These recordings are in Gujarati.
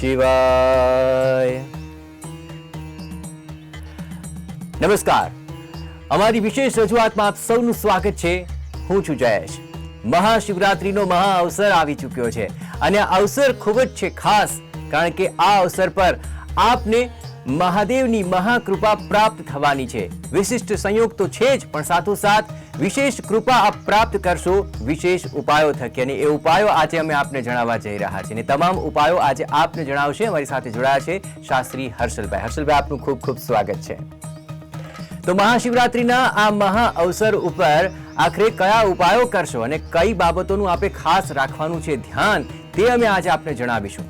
શિવાય. નમસ્કાર. અમારી વિશેષ રજૂઆતમાં આપ સૌનું સ્વાગત છે. હું છું જયેશ. મહાશિવરાત્રિનો મહા અવસર આવી ચૂક્યો છે અને અવસર ખૂબ જ છે ખાસ, કારણ કે આ અવસર પર આપને મહાદેવની મહાકૃપા પ્રાપ્ત થવાની છે. વિશિષ્ટ સંયોગ તો છે જ, પણ સાથોસાથ વિશેષ કૃપા આપ પ્રાપ્ત કરશો, વિશેષ ઉપાયો થકી અને એ ઉપાયો આજે અમે આપને જણાવવા જઈ રહ્યા છીએ. અને તમામ ઉપાયો આજે આપને જણાવશે, અમારી સાથે જોડાયા છે શાસ્ત્રી હર્ષલભાઈ. હર્ષલભાઈ, આપનું ખૂબ ખૂબ સ્વાગત છે. તો મહાશિવરાત્રિના આ મહા અવસર ઉપર આખરે કયા ઉપાયો કરશો અને કઈ બાબતોનું આપે ખાસ રાખવાનું છે ધ્યાન, તે અમે આજે આપને જણાવીશું.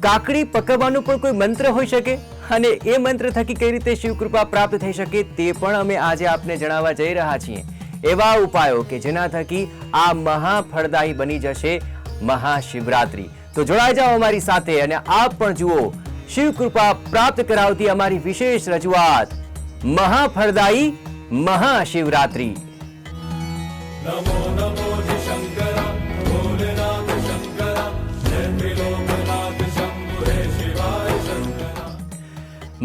કાકડી પકવવાનું પણ કોઈ મંત્ર હોઈ શકે અને એ મંત્ર થકી કઈ રીતે શિવકૃપા પ્રાપ્ત થઈ શકે તે પણ અમે આજે આપને જણાવવા જઈ રહ્યા છીએ. એવા ઉપાયો કે જેના થકી આ મહાફળદાયી બની જશે મહાશિવરાત્રિ. તો જોડાઈ જાઓ અમારી સાથે અને આપ પણ જુઓ શિવકૃપા પ્રાપ્ત કરાવતી અમારી વિશેષ રજૂઆત, મહાફળદાયી મહાશિવરાત્રિ. नमो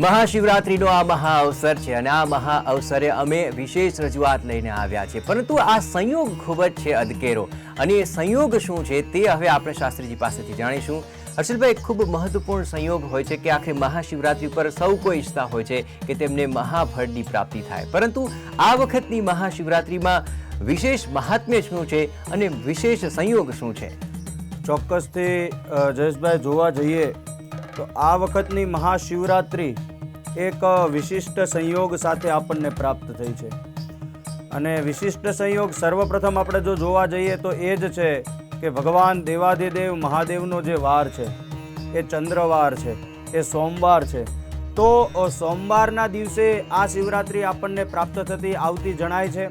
મહાશિવરાત્રિનો આ મહા અવસર છે અને આ મહા અવસરે અમે વિશેષ રજૂઆત લઈને આવ્યા છે પરંતુ આ સંયોગ ખૂબ જ છે અદકેરો અને એ સંયોગ શું છે તે હવે આપણે શાસ્ત્રીજી પાસેથી જાણીશું. હર્ષલભાઈ, ખૂબ મહત્વપૂર્ણ સંયોગ હોય છે કે આખરે મહાશિવરાત્રિ પર સૌ કોઈ ઈચ્છતા હોય છે કે તેમને મહાફળની પ્રાપ્તિ થાય. પરંતુ આ વખતની મહાશિવરાત્રિમાં વિશેષ મહાત્મ્ય શું છે અને વિશેષ સંયોગ શું છે? ચોક્કસથી જયેશભાઈ, જોવા જઈએ તો આ વખતની મહાશિવરાત્રિ એક વિશિષ્ટ સંયોગ સાથે આપણને પ્રાપ્ત થઈ છે. અને વિશિષ્ટ સંયોગ સર્વપ્રથમ આપણે જો જોવા જઈએ તો એ જ છે કે ભગવાન દેવાધિદેવ મહાદેવનો જે વાર છે, એ ચંદ્રવાર છે, એ સોમવાર છે. તો સોમવારના દિવસે આ શિવરાત્રિ આપણને પ્રાપ્ત થતી આવતી જણાય છે.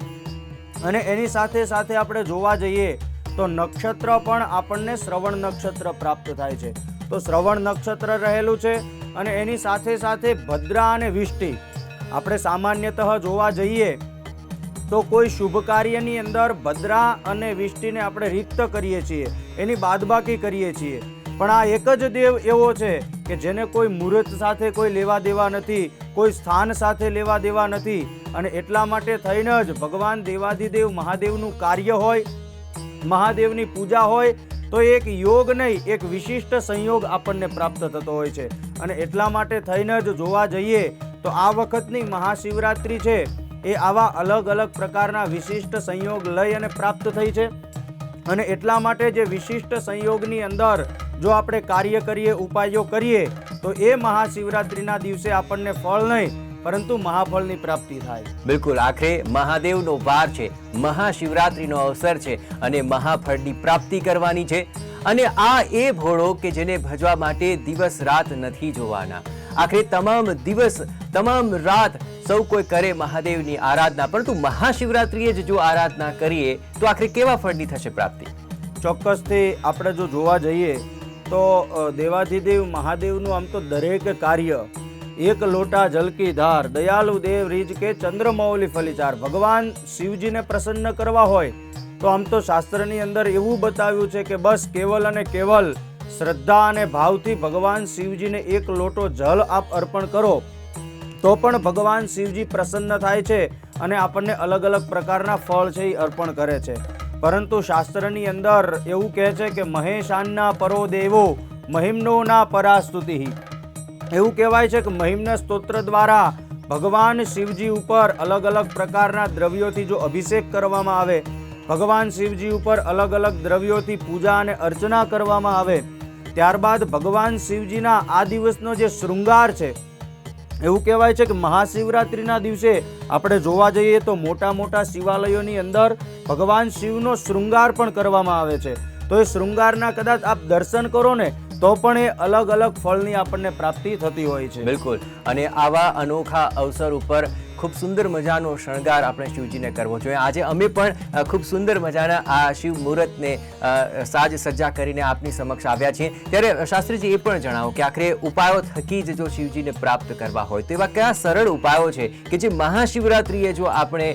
અને એની સાથે સાથે આપણે જોવા જઈએ તો નક્ષત્ર પણ આપણને શ્રવણ નક્ષત્ર પ્રાપ્ત થાય છે. તો શ્રવણ નક્ષત્ર રહેલું છે અને એની સાથે સાથે ભદ્રા અને વિષ્ટિ. આપણે સામાન્યતઃ જોવા જઈએ તો કોઈ શુભ કાર્યની અંદર ભદ્રા અને વિષ્ટિને આપણે રિક્ત કરીએ છીએ, એની બાદબાકી કરીએ છીએ. પણ આ એક જ દેવ એવો છે કે જેને કોઈ મુહૂર્ત સાથે કોઈ લેવા દેવા નથી, કોઈ સ્થાન સાથે લેવા દેવા નથી. અને એટલા માટે થઈને જ ભગવાન દેવાધિદેવ મહાદેવનું કાર્ય હોય, મહાદેવની પૂજા હોય, તો એક યોગ નહીં, એક વિશિષ્ટ સંયોગ આપણને પ્રાપ્ત થતો હોય છે. અને એટલા માટે થઈને જ જોવા જઈએ તો આ વખતની મહાશિવરાત્રિ છે, એ આવા અલગ અલગ પ્રકારના વિશિષ્ટ સંયોગ લઈ અને પ્રાપ્ત થઈ છે. અને એટલા માટે જે વિશિષ્ટ સંયોગની અંદર જો આપણે કાર્ય કરીએ, ઉપાયો કરીએ, તો એ મહાશિવરાત્રિના દિવસે આપણને ફળ નહીં પરંતુ મહાફળની પ્રાપ્તિ થાય બિલકુલ આખરે મહાદેવનો વાર છે મહાશિવરાત્રિનો અવસર છે અને મહાફળની પ્રાપ્તિ કરવાની છે. અને આ એ ભોળો કે જેને ભજવા માટે દિવસ રાત નથી જોવાના. આખરે તમામ દિવસ તમામ રાત સૌ કોઈ કરે મહાદેવની આરાધના પરંતુ મહાશિવરાત્રિએ જ જો આરાધના કરીએ તો આખરે કેવા ફળની થશે પ્રાપ્તિ? ચોક્કસથી આપણે જો જોવા જઈએ તો દેવાધિદેવ મહાદેવનું આમ તો દરેક કાર્ય એક લોટા જલકી ધાર, દયાલુ દેવ રીજ કે ચંદ્રમૌલી ફલિચાર. ભગવાન શિવજીને પ્રસન્ન કરવા હોય તો આમ તો શાસ્ત્રની અંદર એવું બતાવ્યું છે કે બસ કેવલ અને કેવલ શ્રદ્ધા અને ભાવથી ભગવાન શિવજીને એક લોટો જલ આપ અર્પણ કરો, તો પણ ભગવાન શિવજી પ્રસન્ન થાય છે અને આપણને અલગ અલગ પ્રકારના ફળ છે એ અર્પણ કરે છે. પરંતુ શાસ્ત્રની અંદર એવું કહે છે કે મહેશાનના પરો દેવો, મહિમનો ના પરાસ્તુતિ. એવું કહેવાય છે કે મહિમના સ્તોત્ર દ્વારા ભગવાન શિવજી ઉપર અલગ અલગ પ્રકારના દ્રવ્યોથી જો અભિષેક કરવામાં આવે, ભગવાન શિવજી ઉપર અલગ અલગ દ્રવ્યોથી પૂજા અને અર્ચના કરવામાં આવે, ત્યારબાદ ભગવાન શિવજીના આ દિવસનો જે શૃંગાર છે, એવું કહેવાય છે કે મહાશિવરાત્રિના દિવસે આપણે જોવા જઈએ તો મોટા મોટા શિવાલયોની અંદર ભગવાન શિવનો શૃંગાર પણ કરવામાં આવે છે. તો એ શૃંગારના કદાચ આપ દર્શન કરો ને તો પણ એ અલગ અલગ ફળની આપણને પ્રાપ્તિ થતી હોય છે. બિલકુલ. અને આવા અનોખા અવસર ઉપર ખૂબ સુંદર મજાનો શણગાર આપણે શિવજીને કરવો જોઈએ. આજે અમે પણ ખૂબ સુંદર મજાના આ શિવ મુહૂર્તને સાજ સજ્જા કરીને આપની સમક્ષ આવ્યા છીએ. ત્યારે શાસ્ત્રીજી એ પણ જણાવો કે આખરે ઉપાયો થકી જ જો શિવજીને પ્રાપ્ત કરવા હોય તો એવા કયા સરળ ઉપાયો છે કે જે મહાશિવરાત્રિએ જો આપણે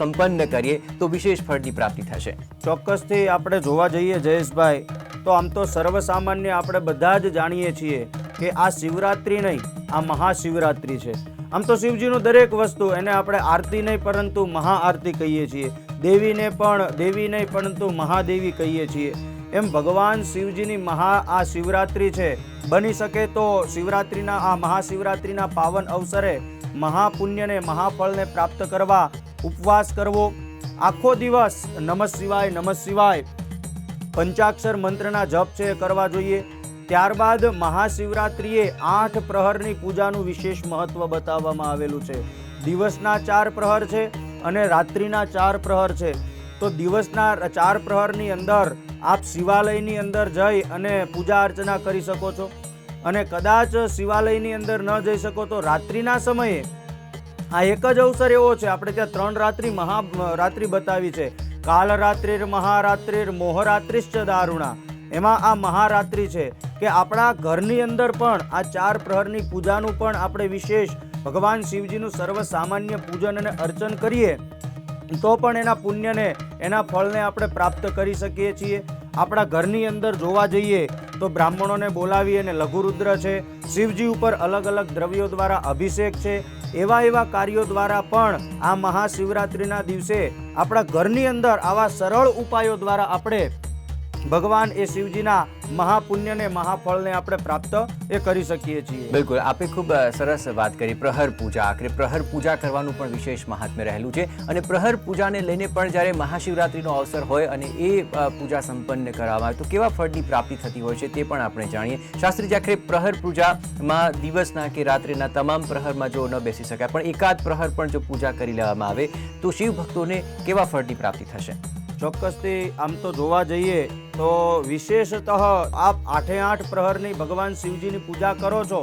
સંપન્ન કરીએ તો વિશેષ ફળની પ્રાપ્તિ થશે? ચોક્કસથી આપણે જોવા જઈએ જયેશભાઈ તો આમ તો સર્વસામાન્ય આપણે બધા જ જાણીએ છીએ કે આ શિવરાત્રિ નહીં, આ મહાશિવરાત્રિ છે. આમ તો શિવજીનું દરેક વસ્તુ એને આપણે આરતી નહીં પરંતુ મહાઆરતી કહીએ છીએ. દેવીને પણ, દેવી નહીં પરંતુ મહાદેવી કહીએ છીએ. એમ ભગવાન શિવજીની મહા આ શિવરાત્રિ છે. બની શકે તો શિવરાત્રિના, આ મહાશિવરાત્રિના પાવન અવસરે મહાપુણ્યને, મહાફળને પ્રાપ્ત કરવા ઉપવાસ કરવો. આખો દિવસ નમઃ શિવાય નમઃ શિવાય પંચાક્ષર મંત્રના જપ છે કરવા જોઈએ. ત્યારબાદ મહાશિવરાત્રિએ આઠ પ્રહરની પૂજાનું વિશેષ મહત્વ બતાવવામાં આવેલું છે. દિવસના ચાર પ્રહર છે અને રાત્રિના ચાર પ્રહર છે. તો દિવસના ચાર પ્રહરની અંદર આપ શિવાલયની અંદર જઈ અને પૂજા અર્ચના કરી શકો છો. અને કદાચ શિવાલયની અંદર ન જઈ શકો તો રાત્રિના સમયે આ એક જ અવસર એવો છે, આપણે ત્યાં ત્રણ રાત્રિ મહા, રાત્રિ બતાવી છે. કાલ રાત્રિર મહારાત્રિર મોહરાત્રિશ્ચ દારૂણા. એમાં આ મહારાત્રિ છે કે આપણા ઘરની અંદર પણ આ ચાર પ્રહરની પૂજાનું પણ આપણે વિશેષ ભગવાન શિવજીનું સર્વસામાન્ય પૂજન અને અર્ચન કરીએ, તો પણ એના પુણ્યને, એના ફળને આપણે પ્રાપ્ત કરી શકીએ છીએ. આપણા ઘરની અંદર જોવા જઈએ તો બ્રાહ્મણોને બોલાવી અને લઘુરુદ્ર છે, શિવજી ઉપર અલગ અલગ દ્રવ્યો દ્વારા અભિષેક છે, એવા એવા કાર્યો દ્વારા પણ આ મહાશિવરાત્રિના દિવસે આપણા ઘરની અંદર આવા સરળ ઉપાયો દ્વારા આપણે ભગવાન એ શિવજીના મહાપુણ્યને, મહાફળને આપણે પ્રાપ્ત એ કરી શકીએ છીએ. બિલકુલ. આપે ખૂબ સરસ વાત કરી. પ્રહર પૂજા. આખરે પ્રહર પૂજા કરવાનું પણ વિશેષ મહાત્મ્ય રહેલું છે. અને પ્રહર પૂજાને લઈને પણ જ્યારે મહાશિવરાત્રિનો અવસર હોય અને એ પૂજા સંપન્ન કરવામાં આવે, તો કેવા ફળની પ્રાપ્તિ થતી હોય છે તે પણ આપણે જાણીએ. શાસ્ત્રી આખરે પ્રહર પૂજામાં દિવસના કે રાત્રિના તમામ પ્રહરમાં જો ન બેસી શકાય, પણ એકાદ પ્રહર પણ જો પૂજા કરી લેવામાં આવે, તો શિવ ભક્તોને કેવા ફળની પ્રાપ્તિ થશે? ચોક્કસથી આમ તો જોવા જઈએ તો વિશેષતઃ આપ આઠે આઠ પ્રહરની ભગવાન શિવજીની પૂજા કરો છો,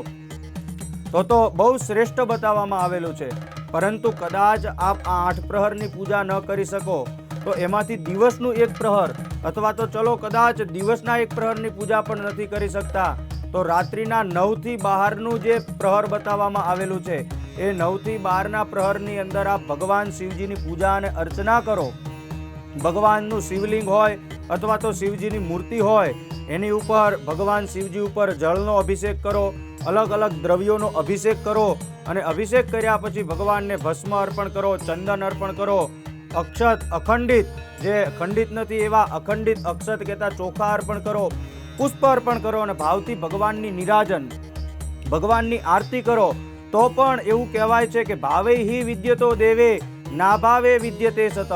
તો તો બહુ શ્રેષ્ઠ બતાવવામાં આવેલું છે. પરંતુ કદાચ આપ આ આઠ પ્રહરની પૂજા ન કરી શકો, તો એમાંથી દિવસનું એક પ્રહર, અથવા તો ચલો કદાચ દિવસના એક પ્રહરની પૂજા પણ નથી કરી શકતા, તો રાત્રિના નવથી બહારનું જે પ્રહર બતાવવામાં આવેલું છે, એ નવથી બારના પ્રહરની અંદર આપ ભગવાન શિવજીની પૂજા અને અર્ચના કરો. ભગવાનનું શિવલિંગ હોય અથવા તો શિવજીની મૂર્તિ હોય, એની ઉપર ભગવાન શિવજી ઉપર જળનો અભિષેક કરો, અલગ અલગ દ્રવ્યોનો અભિષેક કરો અને અભિષેક કર્યા પછી ભગવાનને ભસ્મ અર્પણ કરો, ચંદન અર્પણ કરો. અક્ષત અખંડિત, જે ખંડિત નથી એવા અખંડિત અક્ષત કહેતા ચોખા અર્પણ કરો, પુષ્પ અર્પણ કરો અને ભાવથી ભગવાનની નિરાજન, ભગવાનની આરતી કરો. તો પણ એવું કહેવાય છે કે ભાવે હિ વિદ્યતો દેવે, ના ભાવે વિદ્યતે સતઃ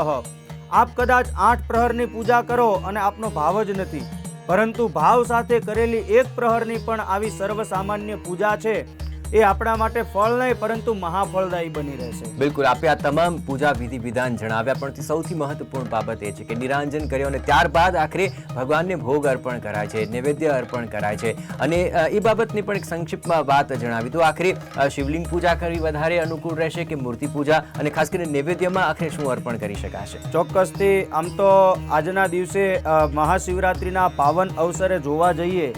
આપ કદાચ આઠ પ્રહરની પૂજા કરો અને આપનો ભાવ જ નથી. પરંતુ ભાવ સાથે કરેલી એક પ્રહરની પણ આવી સર્વસામાન્ય પૂજા છે. એ આપણા માટે ફળ નહીં પરંતુ મહાફળદાયી બની રહેશે. બિલકુલ આપે આ તમામ પૂજા વિધિ વિધાન જણાવ્યા પણ સૌથી મહત્વપૂર્ણ બાબત એ છે કે નિરાંજન કર્યો અને ત્યારબાદ આખરે ભગવાનને ભોગ અર્પણ કરાય છે નૈવેદ્ય અર્પણ કરાય છે. અને એ બાબતની પણ એક સંક્ષિપ્તમાં વાત જણાવી. તો આખરે શિવલિંગ પૂજા કરવી વધારે અનુકૂળ રહેશે કે મૂર્તિ પૂજા? અને ખાસ કરીને નૈવેદ્યમાં આખરે શું અર્પણ કરી શકાશે? ચોક્કસથી આમ તો આજના દિવસે મહાશિવરાત્રિના પાવન અવસરે જોવા જઈએ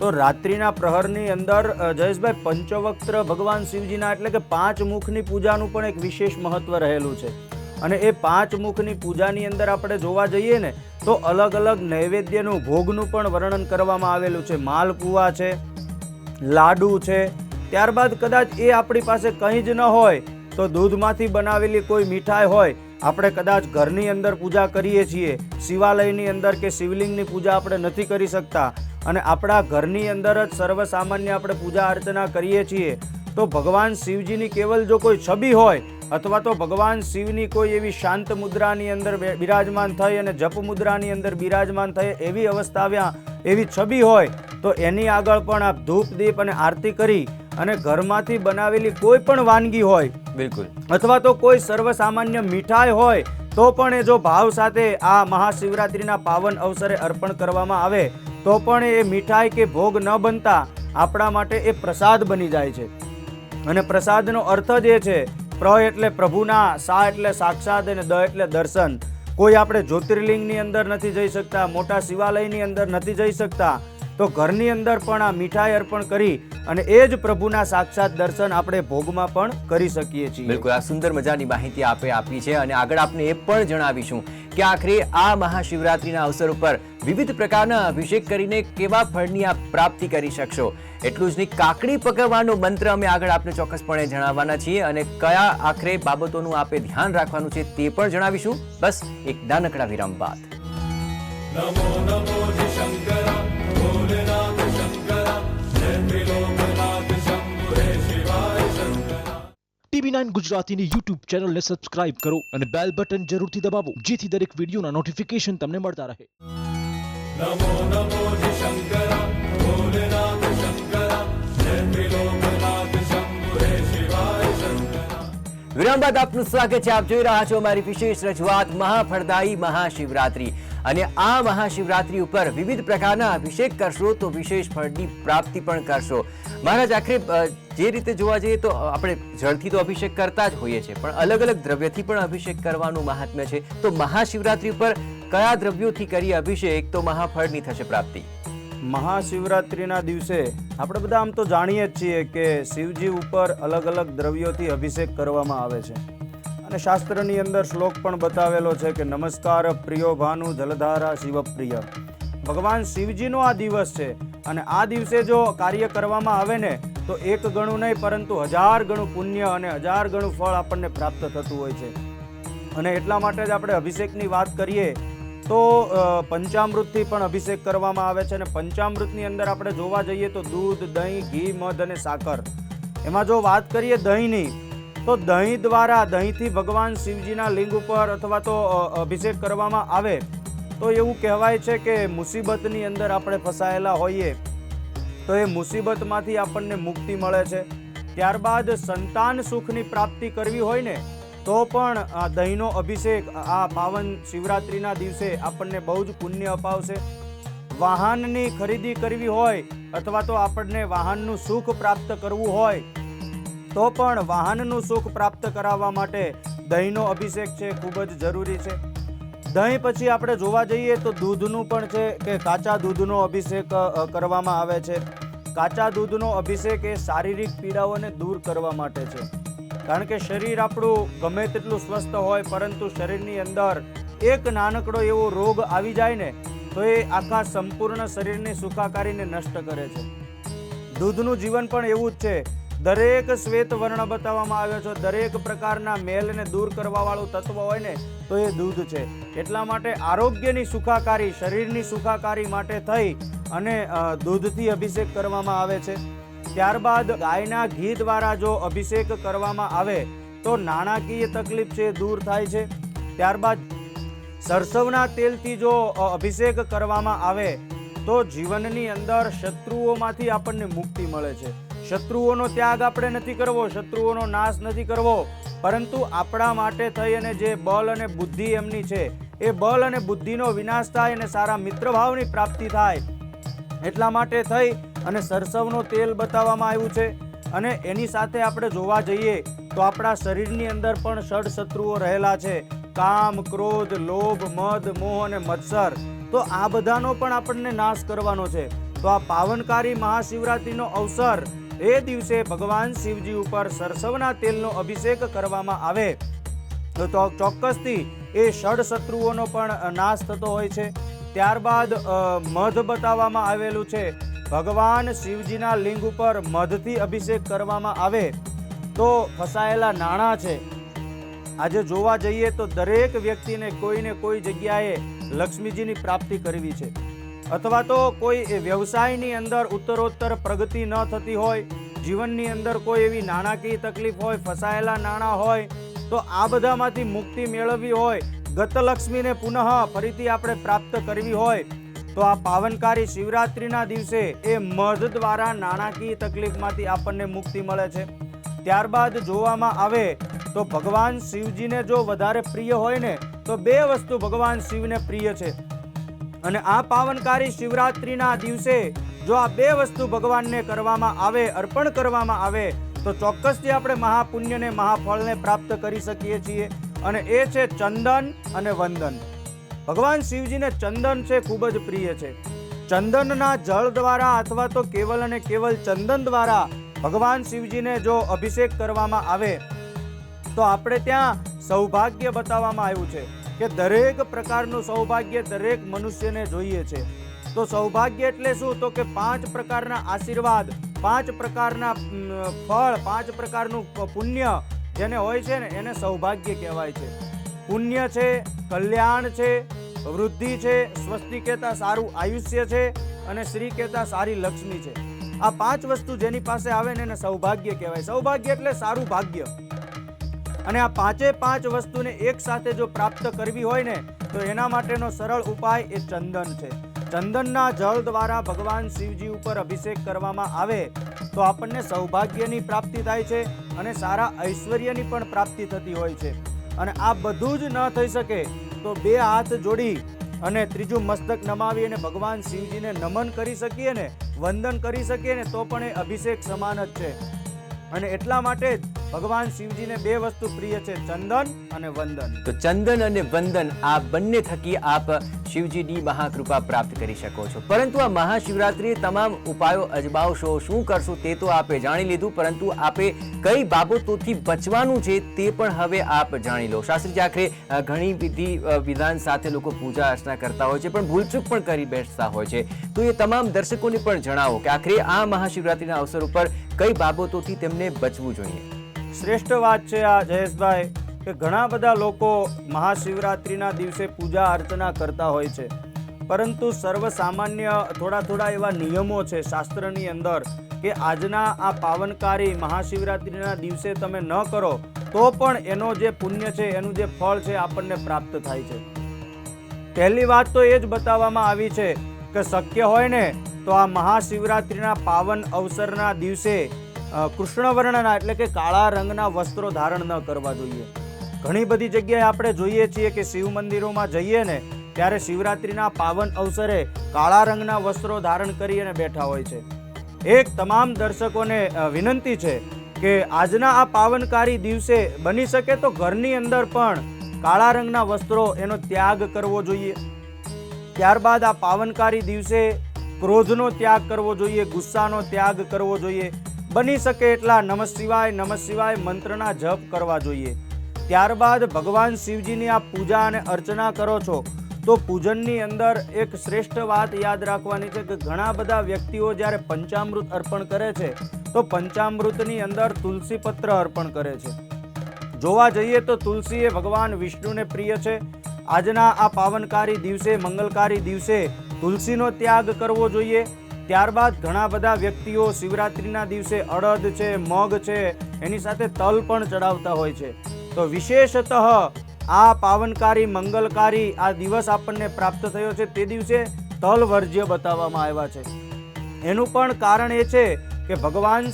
તો રાત્રિના પ્રહરની અંદર જયેશભાઈ, પંચવક્ત્ર ભગવાન શિવજીના એટલે કે પાંચ મુખની પૂજાનું પણ એક વિશેષ મહત્વ રહેલું છે. અને એ પાંચ મુખની પૂજાની અંદર આપણે જોવા જઈએ ને, તો અલગ અલગ નૈવેદ્યનું ભોગનું પણ વર્ણન કરવામાં આવેલું છે. માલપુઆ છે, લાડુ છે, ત્યારબાદ કદાચ એ આપણી પાસે કંઈ જ ન હોય, તો દૂધમાંથી બનાવેલી કોઈ મીઠાઈ હોય, આપણે કદાચ ઘરની અંદર પૂજા કરીએ છીએ, શિવાલયની અંદર કે શિવલિંગની પૂજા આપણે નથી કરી શકતા અને આપણા ઘરની અંદર જ સર્વસામાન્ય આપણે પૂજા અર્ચના કરીએ છીએ તો ભગવાન શિવજીની કેવલ જો કોઈ છબી હોય અથવા તો ભગવાન શિવની કોઈ એવી શાંત મુદ્રાની અંદર બિરાજમાન થઈ અને જપ મુદ્રાની અંદર બિરાજમાન થઈ એવી અવસ્થા આવ્યા એવી છબી હોય તો એની આગળ પણ આપ ધૂપ દીપ અને આરતી કરી અને ઘરમાંથી બનાવેલી કોઈ પણ વાનગી હોય બિલકુલ. અથવા તો કોઈ સર્વસામાન્ય મીઠાઈ હોય તો પણ એ જો ભાવ સાથે આ મહાશિવરાત્રિના પાવન અવસરે અર્પણ કરવામાં આવે તો પણ એ મીઠાઈ કે ભોગ ન બનતા આપણા માટે એ પ્રસાદ બની જાય છે. અને પ્રસાદનો અર્થ જ એ છે, પ્ર એટલે પ્રભુના, સા એટલે સાક્ષાત અને દ એટલે દર્શન. કોઈ આપણે જ્યોતિર્લિંગની અંદર નથી જઈ શકતા, મોટા શિવાલયની અંદર નથી જઈ શકતા તો ઘરની અંદર પણ આ મીઠાઈ અર્પણ કરી અને એ જ પ્રભુના સાક્ષાત દર્શન આપણે ભોગમાં પણ કરી શકીએ છીએ. બિલકુલ આ સુંદર મજાની માહિતી આપે આપી છે અને આગળ આપને એ પણ જણાવીશું કે આખરે આ મહાશિવરાત્રિના અવસર ઉપર વિવિધ પ્રકારના અભિષેક કરીને કેવા ફળની આપ પ્રાપ્તિ કરી શકશો? એટલું જ નહીં કાકડી પકવવાનો મંત્ર અમે આગળ આપને ચોક્કસપણે જણાવવાના છીએ અને કયા આખરે બાબતોનું આપે ધ્યાન રાખવાનું છે તે પણ જણાવીશું. બસ એક નાનકડા વિરામ બાદ. नमो ટીવી નાઇન ગુજરાતીની યુટ્યુબ ચેનલને સબસ્ક્રાઇબ કરો અને બેલ બટન જરૂરથી દબાવો જેથી દરેક વિડીયોના નોટિફિકેશન તમને મળતા રહે. નમો વિરામ બાદ આપનું સ્વાગત છે. આપ જોઈ રહ્યા છો અમારી વિશેષ રજૂઆત મહાફળદાયી મહાશિવરાત્રી. અને આ મહાશિવરાત્રી ઉપર વિવિધ પ્રકારના અભિષેક કરશો તો વિશેષ ફળની પ્રાપ્તિ પણ કરશો. મહારાજ, આખરે જે રીતે જોવા જઈએ તો આપણે જળથી તો અભિષેક કરતા જ હોઈએ છીએ, પણ અલગ અલગ દ્રવ્યથી પણ અભિષેક કરવાનું મહાત્મ્ય છે. તો મહાશિવરાત્રી ઉપર કયા દ્રવ્યોથી કરી અભિષેક, તો મહાફળની થશે પ્રાપ્તિ. મહાશિવરાત્રિના દિવસે આપણે બધા આમ તો જાણીએ જ છીએ કે શિવજી ઉપર અલગ અલગ દ્રવ્યોથી અભિષેક કરવામાં આવે છે. અને શાસ્ત્રની અંદર શ્લોક પણ બતાવેલો છે કે નમસ્કાર પ્રિયો ભાનુ જલધારા શિવપ્રિય. ભગવાન શિવજીનો આ દિવસ છે અને આ દિવસે જો કાર્ય કરવામાં આવે ને, તો એક ગણું નહીં, પરંતુ હજાર ગણું પુણ્ય અને હજાર ગણું ફળ આપણને પ્રાપ્ત થતું હોય છે. અને એટલા માટે જ આપણે અભિષેકની વાત કરીએ, તો પંચામૃતથી પણ અભિષેક કરવામાં આવે છે અને પંચામૃતની અંદર આપણે જોવા જઈએ તો દૂધ, દહીં, ઘી, મધ અને સાકર. એમાં જો વાત કરીએ દહીંની તો દહીં દ્વારા દહીંથી ભગવાન શિવજીના લિંગ ઉપર અથવા તો અભિષેક કરવામાં આવે તો એવું કહેવાય છે કે મુસીબતની અંદર આપણે ફસાયેલા હોઈએ તો એ મુસીબતમાંથી આપણને મુક્તિ મળે છે. ત્યારબાદ સંતાન સુખની પ્રાપ્તિ કરવી હોય ને, તો પણ આ દહીંનો અભિષેક આ પાવન શિવરાત્રિના દિવસે આપણને બહુ જ પુણ્ય અપાવશે. વાહનની ખરીદી કરવી હોય અથવા તો આપણને વાહનનું સુખ પ્રાપ્ત કરવું હોય તો પણ વાહનનું સુખ પ્રાપ્ત કરાવવા માટે દહીંનો અભિષેક છે, ખૂબ જ જરૂરી છે. દહીં પછી આપણે જોવા જઈએ તો દૂધનું પણ છે કે કાચા દૂધનો અભિષેક કરવામાં આવે છે. કાચા દૂધનો અભિષેક એ શારીરિક પીડાઓને દૂર કરવા માટે છે. કારણ કે શરીર આપણું ગમે તેટલું સ્વસ્થ હોય, પરંતુ શરીરની અંદર એક નાનકડો એવો રોગ આવી જાય ને, તો એ આખા સંપૂર્ણ શરીરની સુખાકારીને નષ્ટ કરે છે. દૂધનું જીવન પણ એવું જ છે દરેક શ્વેત વર્ણ બતાવવામાં આવ્યો છે. દરેક પ્રકારના મેલને દૂર કરવાવાળું તત્વ હોય ને, તો એ દૂધ છે. એટલા માટે આરોગ્યની સુખાકારી, શરીરની સુખાકારી માટે થઈ અને દૂધથી અભિષેક કરવામાં આવે છે. ત્યારબાદ ગાયના ઘી દ્વારા જો અભિષેક કરવામાં આવે, તો નાણાકીય તકલીફ છે, દૂર થાય છે. ત્યારબાદ સરસવના તેલથી જો અભિષેક કરવામાં આવે, તો જીવનની અંદર શત્રુઓમાંથી આપણને મુક્તિ મળે છે. શત્રુઓનો ત્યાગ આપણે નથી કરવો, શત્રુઓનો નાશ નથી કરવો. પરંતુ આપણા માટે થઈ અને જે બળ અને બુદ્ધિ એમની છે, એ બળ અને બુદ્ધિનો વિનાશ થાય અને સારા મિત્રભાવની પ્રાપ્તિ થાય. એટલા માટે થઈ અને સરસવનો તેલ બતાવવામાં આવ્યું છે. અને એની સાથે આપણે જોવા જઈએ તો આપણા શરીરની અંદર પણ ષડ શત્રુઓ રહેલા છે. કામ, ક્રોધ, લોભ, મદ, મોહ અને મત્સર. તો આ બધાનો પણ આપણને નાશ કરવાનો છે. તો આ પાવનકારી મહાશિવરાત્રિનો અવસર એ દિવસે ભગવાન શિવજી ઉપર સરસવના તેલનો અભિષેક કરવામાં આવે. તો ચોક્કસથી એ ષડ શત્રુઓનો પણ નાશ થતો હોય છે. ત્યારબાદ મધ બતાવવામાં આવેલું છે. ભગવાન શિવજીના લિંગ ઉપર મધથી અભિષેક કરવામાં આવે. તો ફસાયેલા નાણાં છે. આજે જોવા જઈએ તો દરેક વ્યક્તિને કોઈને કોઈ જગ્યાએ લક્ષ્મીજીની પ્રાપ્તિ કરવી છે. અથવા તો કોઈ વ્યવસાયની અંદર ઉત્તરોત્તર પ્રગતિ ન થતી હોય, જીવનની અંદર કોઈ એવી નાણાકીય તકલીફ હોય, ફસાયેલા નાણાં હોય, તો આ બધામાંથી મુક્તિ મેળવવી હોય, ગતલક્ષ્મીને પુનઃ ફરીથી આપણે પ્રાપ્ત કરવી હોય, તો આ પાવનકારી શિવરાત્રિના દિવસે એ મધ દ્વારા નાણાકીય તકલીફમાંથી આપણને મુક્તિ મળે છે. ત્યારબાદ જોવામાં આવે તો ભગવાન શિવજીને જો વધારે પ્રિય હોય ને, તો બે વસ્તુ ભગવાન શિવને પ્રિય છે. અને આ પાવનકારી શિવરાત્રિના દિવસે જો આ બે વસ્તુ ભગવાનને કરવામાં આવે, અર્પણ કરવામાં આવે, તો ચોક્કસથી આપણે મહાપુણ્યને, મહાફળને પ્રાપ્ત કરી શકીએ છીએ. અને એ છે ચંદન અને વંદન. ભગવાન શિવજીને ચંદન છે ખૂબ જ પ્રિય છે. ચંદનના જળ દ્વારા અથવા તો કેવલ અને કેવલ ચંદન દ્વારા ભગવાન શિવજીને જો અભિષેક કરવામાં આવે, તો આપણે ત્યાં સૌભાગ્ય બતાવવામાં આવ્યું છે. કે દરેક પ્રકારનું સૌભાગ્ય દરેક મનુષ્યને જોઈએ છે. તો સૌભાગ્ય એટલે શું? તો કે પાંચ પ્રકારના આશીર્વાદ, પાંચ પ્રકારના ફળ, પાંચ પ્રકારનું પુણ્ય જેને હોય છે ને, એને સૌભાગ્ય કહેવાય છે. પુણ્ય છે, કલ્યાણ છે, વૃદ્ધિ છે, સ્વસ્તિ કહેતા સારું આયુષ્ય છે અને શ્રી કહેતા સારી લક્ષ્મી છે. આ પાંચ વસ્તુ જેની પાસે આવે ને, એને સૌભાગ્ય કહેવાય. સૌભાગ્ય એટલે સારું ભાગ્ય. અને આ પાંચે પાંચ વસ્તુને એક સાથે જો પ્રાપ્ત કરવી હોય ને, તો એના માટેનો સરળ ઉપાય એ ચંદન છે. ચંદનના જળ દ્વારા ભગવાન શિવજી ઉપર અભિષેક કરવામાં આવે, તો આપણને સૌભાગ્યની પ્રાપ્તિ થાય છે અને સારા ઐશ્વર્યની પણ પ્રાપ્તિ થતી હોય છે. અને આ બધું જ ન થઈ શકે, તો બે હાથ જોડી અને ત્રીજું મસ્તક નમાવી અને ભગવાન શિવજીને નમન કરી શકીએ ને, વંદન કરી શકીએ ને, તો પણ એ અભિષેક સમાન જ છે. અને એટલા માટે જ ભગવાન શિવજીને બે વસ્તુ પ્રિય છે, ચંદન અને વંદન. તો ચંદન અને વંદન, આ બંને થકી આપ શિવજીની મહાકૃપા પ્રાપ્ત કરી શકો છો. પરંતુ આ મહાશિવરાત્રિએ તમામ ઉપાયો અજમાવશો, શું કરશો તે તો આપે જાણી લીધું, પરંતુ આપે કઈ બાબતોથી બચવાનું છે તે પણ હવે આપ જાણી લો. શાસ્ત્રીજી આખરે ઘણી વિધિ વિધાન સાથે લોકો પૂજા અર્ચના કરતા હોય છે, પણ ભૂલચૂક પણ કરી બેસતા હોય છે. તો એ તમામ દર્શકોને પણ જણાવો કે આખરે આ મહાશિવરાત્રિના અવસર ઉપર કઈ બાબતોથી તેમને બચવું જોઈએ? શ્રેષ્ઠ વાત છે આ, જયેશભાઈ, કે ઘણા બધા લોકો મહાશિવરાત્રિના દિવસે પૂજા અર્ચના કરતા હોય છે. પરંતુ સર્વસામાન્ય થોડા થોડા એવા નિયમો છે શાસ્ત્રની અંદર કે આજના આ પાવનકારી મહાશિવરાત્રિના દિવસે તમે ન કરો, તો પણ એનો જે પુણ્ય છે, એનું જે ફળ છે, આપણને પ્રાપ્ત થાય છે. પહેલી વાત તો એ જ બતાવવામાં આવી છે કે શક્ય હોય ને તો આ મહાશિવરાત્રિના પાવન અવસરના દિવસે કૃષ્ણવર્ણના એટલે કે કાળા રંગના વસ્ત્રો ધારણ ન કરવા જોઈએ. ઘણી બધી જગ્યાએ આપણે જોઈએ છીએ કે શિવ મંદિરોમાં જઈએ ને, ત્યારે શિવરાત્રિના પાવન અવસરે કાળા રંગના વસ્ત્રો ધારણ કરી અને બેઠા હોય છે. એક તમામ દર્શકોને વિનંતી છે કે આજના આ પાવનકારી દિવસે બની શકે તો ઘરની અંદર પણ કાળા રંગના વસ્ત્રો એનો ત્યાગ કરવો જોઈએ. ત્યારબાદ આ પાવનકારી દિવસે ક્રોધનો ત્યાગ કરવો જોઈએ, ગુસ્સાનો ત્યાગ કરવો જોઈએ. બની શકે એટલા નમ શિવાય નમ શિવાય મંત્રના જપ કરવા જોઈએ. ત્યારબાદ ભગવાન શિવજીની આ પૂજા અને અર્ચના કરો છો, તો પૂજનની અંદર એક શ્રેષ્ઠ વાત યાદ રાખવાની છે કે ઘણા બધા વ્યક્તિઓ જ્યારે પંચામૃત અર્પણ કરે છે, તો પંચામૃતની અંદર તુલસી પત્ર અર્પણ કરે છે. જોવા જઈએ તો તુલસી એ ભગવાન વિષ્ણુને પ્રિય છે. આજના આ પાવનકારી દિવસે, મંગલકારી દિવસે તુલસીનો ત્યાગ કરવો જોઈએ. ત્યારબાદ ઘણા બધા વ્યક્તિઓ શિવરાત્રિના દિવસે અડદ છે, મગ છે, એની સાથે તલ પણ ચડાવતા હોય છે. તો વિશેષતઃ આ પાવનકારી, મંગલકારી આ દિવસ આપણને પ્રાપ્ત થયો છે. તે દિવસે તલ વર્જ્ય બતાવવામાં આવ્યા છે. એનું પણ કારણ એ છે કે ભગવાન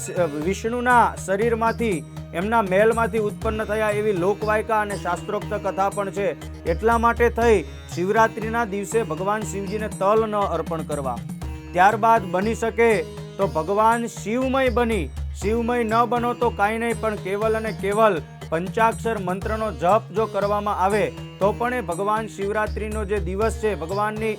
વિષ્ણુના શરીરમાંથી, એમના મહેલમાંથી ઉત્પન્ન થયા એવી લોકવાયકા અને શાસ્ત્રોક્ત કથા પણ છે. એટલા માટે થઈ શિવરાત્રિના દિવસે ભગવાન શિવજીને તલ ન અર્પણ કરવા. ત્યારબાદ બની શકે તો ભગવાન શિવમય બની. શિવમય ન બનો તો કાંઈ નહીં, પણ કેવલ અને કેવલ પંચાક્ષર મંત્રનો જપ જો કરવામાં આવે, તો પણ એ ભગવાન શિવરાત્રિનો જે દિવસ છે, ભગવાનની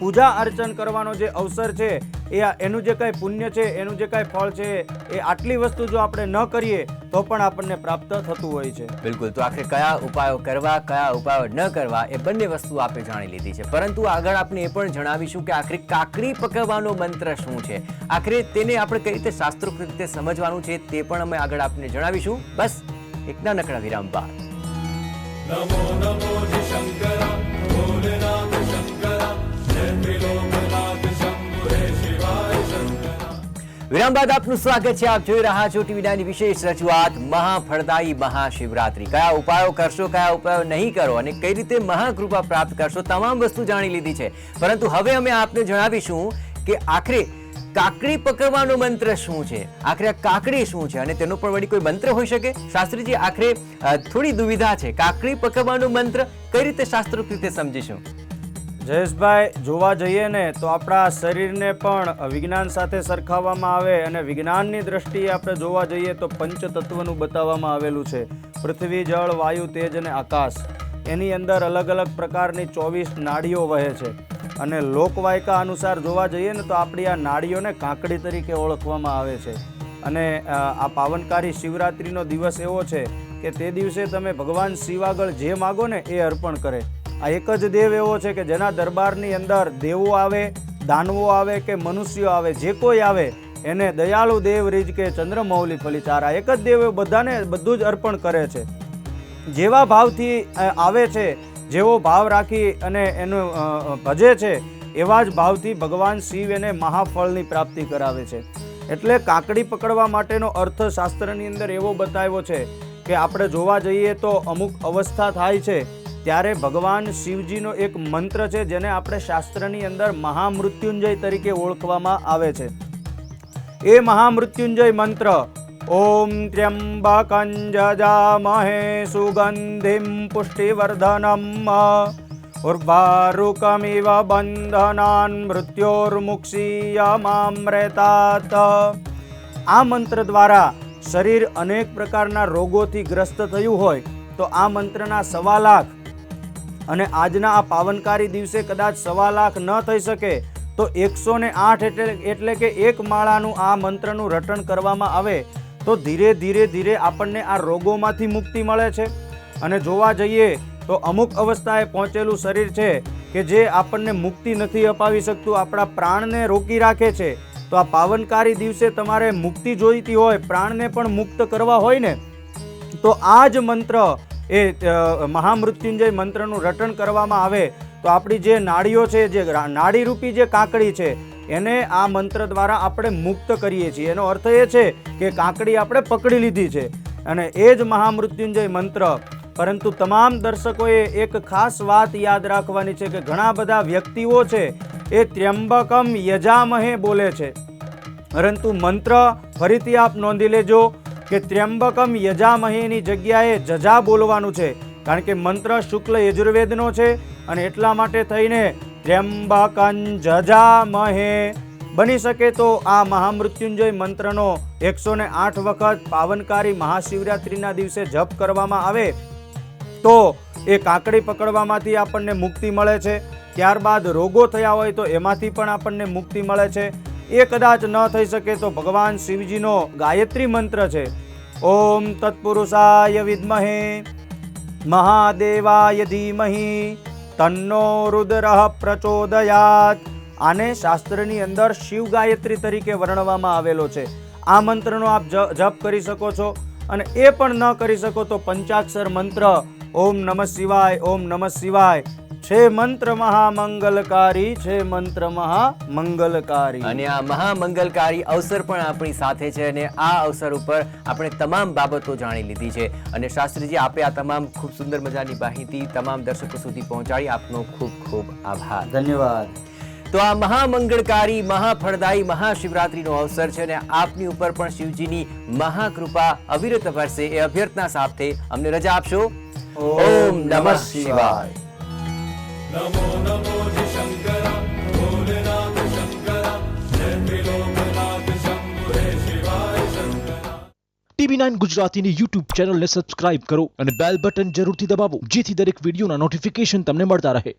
પૂજા અર્ચન કરવાનો જે અવસર છે એ એનું જે કાંઈ પુણ્ય છે એનું જે કાંઈ ફળ છે એ આટલી વસ્તુ જો આપણે ન કરીએ તો પણ આપણને પ્રાપ્ત થતું હોય છે. બિલકુલ. તો આખરે કયા ઉપાયો કરવા કયા ઉપાયો ન કરવા એ બંને વસ્તુ આપણે જાણી લીધી છે. પરંતુ આગળ આપણે એ પણ જણાવીશું કે આખરે કાકરી પકવવાનો મંત્ર શું છે? આખરે તેને આપણે કઈ રીતે શાસ્ત્રોક્ત રીતે સમજવાનું છે તે પણ અમે આગળ આપને જણાવીશું. બસ એકના નકડા વિરામ બાદ. નમો નમો વિરામ બાદ આપનું સ્વાગત છે. આપ જોઈ રહ્યા છો ટીવી વિશેષ રજૂઆત. મહાફળદાયી મહાશિવરાત્રી. કયા ઉપાયો કરશો, કયા ઉપાયો નહીં કરો અને કઈ રીતે મહાકૃપા પ્રાપ્ત કરશો તમામ વસ્તુ જાણી લીધી છે. પરંતુ હવે અમે આપને જણાવીશું કે આખરે કાકડી પકડવાનો મંત્ર શું છે? આખરે કાકડી શું છે? અને તેનો પણ વળી કોઈ મંત્ર હોઈ શકે? શાસ્ત્રીજી, આખરે થોડી દુવિધા છે. કાકડી પકડવાનો મંત્ર કઈ રીતે શાસ્ત્રોક્ત રીતે સમજીશું? જયેશભાઈ, જોવા જઈએ ને તો આપણા શરીરને પણ વિજ્ઞાન સાથે સરખાવવામાં આવે અને વિજ્ઞાનની દ્રષ્ટિએ આપણે જોવા જઈએ તો પંચતત્વનું બતાવવામાં આવેલું છે. પૃથ્વી, જળ, વાયુ, તેજ અને આકાશ. એની અંદર અલગ અલગ પ્રકારની ચોવીસ નાડીઓ વહે છે. અને લોકવાયકા અનુસાર જોવા જઈએ ને તો આપણી આ નાડીઓને કાંકડી તરીકે ઓળખવામાં આવે છે. અને આ પાવનકારી શિવરાત્રિનો દિવસ એવો છે કે તે દિવસે તમે ભગવાન શિવ આગળ જે માગો ને એ અર્પણ કરે. આ એક જ દેવ એવો છે કે જેના દરબારની અંદર દેવો આવે, દાનવો આવે કે મનુષ્યો આવે, જે કોઈ આવે, એને દયાળુ દેવ રીજ કે ચંદ્રમૌલી ફલિચારા એક જ દેવ બધાને બધું જ અર્પણ કરે છે. જેવા ભાવથી આવે છે, જેવો ભાવ રાખી અને એનું ભજે છે, એવા જ ભાવથી ભગવાન શિવ એને મહાફળની પ્રાપ્તિ કરાવે છે. એટલે કાકડી પકડવા માટેનો અર્થશાસ્ત્રની અંદર એવો બતાવ્યો છે કે આપણે જોવા જઈએ તો અમુક અવસ્થા થાય છે ત્યારે ભગવાન શિવજીનો એક મંત્ર છે જેને આપણે શાસ્ત્રની અંદર મહામૃત્યુંજય તરીકે ઓળખવામાં આવે છે. એ મહામૃત્યુંજય મંત્ર, ઓમ ત્ર્યંબકં જજામહે સુગંધિમ પુષ્ટિવર્ધનમ ઉર્વારુકમિવ બંધનાન મૃત્યોર્મુક્ષીયમામ્રેતાત આ મંત્ર દ્વારા શરીર અનેક પ્રકારના રોગોથી ગ્રસ્ત થયું હોય તો આ મંત્રના સવા લાખ અને આજના આ પાવનકારી દિવસે કદાચ સવા લાખ ન થઈ શકે, તો એકસો ને આઠ એટલે એટલે કે એક માળાનું આ મંત્રનું રટણ કરવામાં આવે, તો ધીરે ધીરે ધીરે આપણને આ રોગોમાંથી મુક્તિ મળે છે. અને જોવા જઈએ, તો અમુક અવસ્થાએ પહોંચેલું શરીર છે કે જે આપણને મુક્તિ નથી અપાવી શકતું, આપણા પ્રાણને રોકી રાખે છે. તો આ પાવનકારી દિવસે તમારે મુક્તિ જોઈતી હોય, પ્રાણને પણ મુક્ત કરવા હોય ને, તો આ જ મંત્ર એ મહામૃત્યુંજય મંત્રનું રટણ કરવામાં આવે તો આપણી જે નાડીઓ છે, જે નાડીરૂપી જે કાંકડી છે, એને આ મંત્ર દ્વારા આપણે મુક્ત કરીએ છીએ. એનો અર્થ એ છે કે કાંકડી આપણે પકડી લીધી છે. અને એ જ મહામૃત્યુંજય મંત્ર, પરંતુ તમામ દર્શકોએ એક ખાસ વાત યાદ રાખવાની છે કે ઘણા બધા વ્યક્તિઓ છે, એ ત્ર્યંબકમ યજામહે બોલે છે. પરંતુ મંત્ર ફરીથી આપ નોંધી લેજો કે ત્ર્યંબકમ યજામહેની જગ્યાએ જજા બોલવાનું છે. કારણ કે મંત્ર શુક્લ યજુર્વેદનો છે અને એટલા માટે થઈને ત્ર્યંબકં જજામહે. બની શકે તો આ મહામૃત્યુંજય મંત્રનો એકસો ને આઠ વખત પાવનકારી મહાશિવરાત્રિના દિવસે જપ કરવામાં આવે તો એ કાકડી પકડવામાંથી આપણને મુક્તિ મળે છે. ત્યારબાદ રોગો થયા હોય તો એમાંથી પણ આપણને મુક્તિ મળે છે. એ કદાચ ન થઈ શકે તો ભગવાન શિવજીનો ગાયત્રી મંત્ર છે. ઓમ તત્પુરુષાય વિદ્મહે, મહાદેવાય ધીમહિ, તન્નો રુદ્ર પ્રચોદયાત. આને શાસ્ત્રની અંદર શિવ ગાયત્રી તરીકે વર્ણવવામાં આવેલો છે. આ મંત્રનો આપ જપ કરી શકો છો અને એ પણ ન કરી શકો તો પંચાક્ષર મંત્ર, ઓમ નમઃ શિવાય, ઓમ નમઃ શિવાય છે મંત્ર મહામંગલકારી છે મંત્ર મહામંગલકારી. અને આ મહામંગલકારી અવસર પણ આપણી સાથે છે અને આ અવસર ઉપર આપણે તમામ બાબતો જાણી લીધી છે. અને શાસ્ત્રીજી આપે આ તમામ ખૂબ સુંદર મજાની માહિતી તમામ દર્શકો સુધી પહોંચાડી. આપનો ખૂબ ખૂબ આભાર. ધન્યવાદ. તો આ મહામંગળકારી મહાફળદાયી મહાશિવરાત્રિનો અવસર છે અને આપની ઉપર પણ શિવજીની મહાકૃપા અવિરત વરસે એ અભ્યર્થના સાથે અમને રજા આપશો. ઓમ નમઃ શિવાય. नमो नमो जि शङ्कर भोलेनाथ शङ्कर जय त्रिलोकनाथ शम्भुरे शिवाय शङ्कर ટીવી નાઇન ગુજરાતીની યુટ્યુબ ચેનલને સબસ્ક્રાઇબ કરો અને બેલ બટન જરૂરથી દબાવો જેથી દરેક વિડીયોના નોટિફિકેશન તમને મળતા રહે